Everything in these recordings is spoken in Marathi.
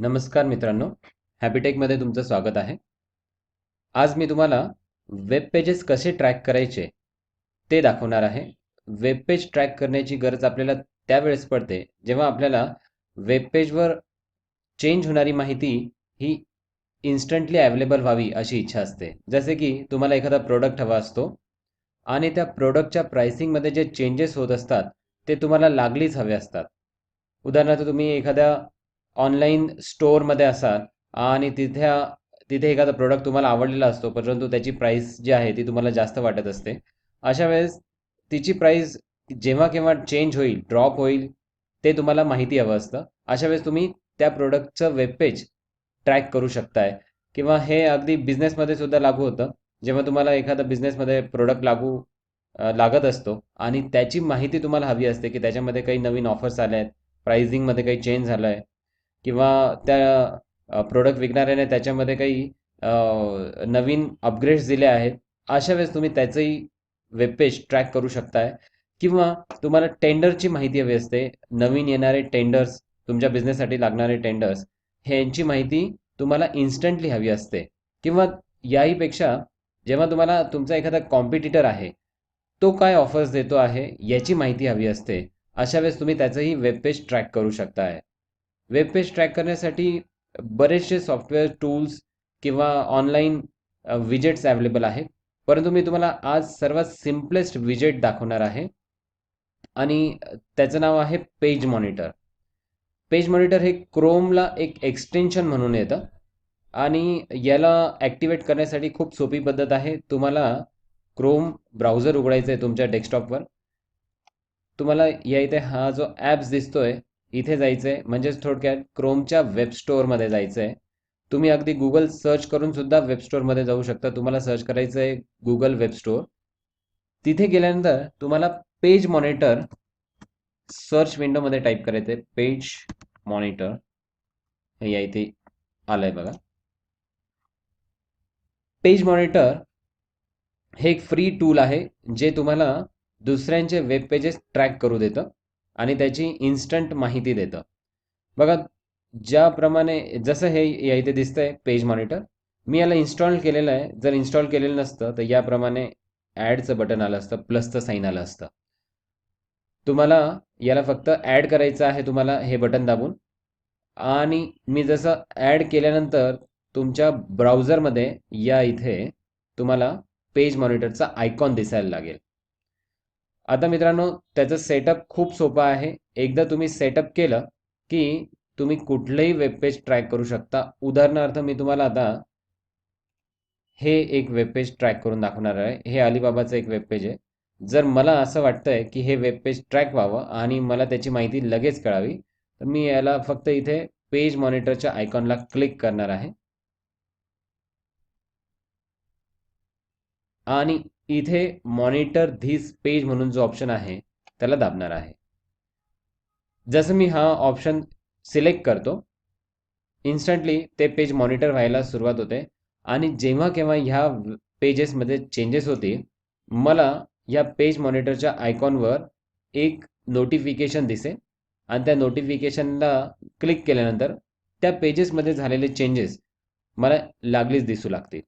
नमस्कार मित्रांनो हॅपीटेकमध्ये तुमचं स्वागत आहे. आज मी तुम्हाला वेब पेजेस कसे ट्रॅक करायचे ते दाखवणार आहे. वेब पेज ट्रॅक करण्याची गरज आपल्याला त्यावेळेस पडते जेव्हा आपल्याला वेब पेजवर चेंज होणारी माहिती ही इन्स्टंटली अवेलेबल व्हावी अशी इच्छा असते. जसे की तुम्हाला एखादा प्रोडक्ट हवा असतो आणि त्या प्रोडक्टच्या प्राइसिंगमध्ये जे चेंजेस होत असतात ते तुम्हाला लागलीच हवे असतात. उदाहरणार्थ तुम्ही एखाद्या ऑनलाईन स्टोअरमध्ये असाल आणि तिथे तिथे एखादा प्रोडक्ट तुम्हाला आवडलेला असतो परंतु त्याची प्राईस जी आहे ती तुम्हाला जास्त वाटत असते. अशा वेळेस तिची प्राईस जेव्हा केव्हा चेंज होईल ड्रॉप होईल ते तुम्हाला माहिती हवं असतं. अशा वेळेस तुम्ही त्या प्रोडक्टचं वेबपेज ट्रॅक करू शकताय. किंवा हे अगदी बिझनेसमध्ये सुद्धा लागू होतं. जेव्हा तुम्हाला एखादा बिझनेसमध्ये प्रोडक्ट लागू लागत असतो आणि त्याची माहिती तुम्हाला हवी असते की त्याच्यामध्ये काही नवीन ऑफर्स आल्या आहेत प्राइसिंगमध्ये काही चेंज झालं आहे किंवा त्या प्रोडक्ट विकणाऱ्याने त्याच्यामध्ये काही नवीन अपग्रेड्स दिले आहेत अशा वेळेस तुम्ही त्याचंही वेबपेज ट्रॅक करू शकताय. किंवा तुम्हाला टेंडरची माहिती हवी असते नवीन येणारे टेंडर्स तुमच्या बिझनेससाठी लागणारे टेंडर्स ह्यांची माहिती तुम्हाला इन्स्टंटली हवी असते. किंवा याहीपेक्षा जेव्हा तुम्हाला तुमचा एखादा कॉम्पिटिटर आहे तो काय ऑफर्स देतो आहे याची माहिती हवी असते. अशा वेळेस तुम्ही त्याचंही वेबपेज ट्रॅक करू शकताय. वेब पेज ट्रॅक करण्यासाठी बरेचसे सॉफ्टवेअर टूल्स किंवा ऑनलाईन विजेट्स अवेलेबल आहेत. परंतु मी तुम्हाला आज सर्वात सिम्पलेस्ट विजेट दाखवणार आहे. आणि त्याचं नाव आहे पेज मॉनिटर. पेज मॉनिटर हे क्रोमला एक एक्सटेन्शन म्हणून येतं. आणि याला ॲक्टिवेट करण्यासाठी खूप सोपी पद्धत आहे. तुम्हाला क्रोम ब्राउझर उघडायचं आहे तुमच्या डेस्कटॉपवर. तुम्हाला या इथे हा जो ॲप्स दिसतोय इथे जायचं आहे म्हणजेच थोडक्यात क्रोमच्या वेब स्टोअरमध्ये जायचं आहे तुम्ही अगदी गुगल सर्च करून सुद्धा वेब स्टोअरमध्ये जाऊ शकता. तुम्हाला सर्च करायचं आहे गुगल वेब स्टोअर तिथे गेल्यानंतर तुम्हाला पेज मॉनिटर सर्च विंडोमध्ये टाईप करायचं आहे पेज मॉनिटर हे या इथे आलंय बघा. पेज मॉनिटर हे एक फ्री टूल आहे जे तुम्हाला दुसऱ्यांचे वेब पेजेस ट्रॅक करू देतं. आणि त्याची इन्स्टंट माहिती देतं. बघा ज्याप्रमाणे जसं हे या इथे दिसतंय पेज मॉनिटर मी याला इन्स्टॉल केलेलं आहे. जर इन्स्टॉल केलेलं नसतं तर याप्रमाणे ॲडचं बटन आलं असतं प्लसचं साईन आलं असतं. तुम्हाला याला फक्त ॲड करायचं आहे तुम्हाला हे बटन दाबून. आणि मी जसं ॲड केल्यानंतर तुमच्या ब्राउझरमध्ये या इथे तुम्हाला पेज मॉनिटरचा आयकॉन दिसायला लागेल. आता मित्रांनो त्याचं सेटअप खूप सोपं आहे. एकदा तुम्ही सेटअप केलं की तुम्ही कुठलंही वेब पेज ट्रॅक करू शकता. उदाहरणार्थ मी तुम्हाला आता हे एक वेबपेज ट्रॅक करून दाखवणार आहे. हे अलिबाबाचं एक वेब पेज आहे. जर मला असं वाटतंय की हे वेब पेज ट्रॅक व्हावं आणि मला त्याची माहिती लगेच कळावी तर मी याला फक्त इथे पेज मॉनिटरच्या आयकॉनला क्लिक करणार आहे. आणि इथे मॉनिटर धीस पेज म्हणून जो ऑप्शन आहे त्याला दाबणार आहे. जसं मी हा ऑप्शन सिलेक्ट करतो इन्स्टंटली ते पेज मॉनिटर व्हायला सुरुवात होते. आणि जेव्हा केव्हा ह्या पेजेसमध्ये चेंजेस होतील मला या पेज मॉनिटरच्या आयकॉनवर एक नोटिफिकेशन दिसेल. आणि त्या नोटिफिकेशनला क्लिक केल्यानंतर त्या पेजेसमध्ये झालेले चेंजेस मला लागलीच दिसू लागतील.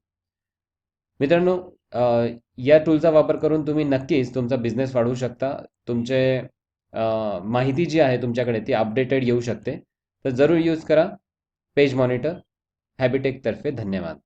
मित्रांनो या टूलचा वापर करून तुम्ही नक्कीच तुमचा बिझनेस वाढवू शकता. तुमचे माहिती जी आहे तुमच्याकडे ती अपडेटेड येऊ शकते. तर जरूर यूज करा. पेज मॉनिटर हॅबिटेकतर्फे धन्यवाद.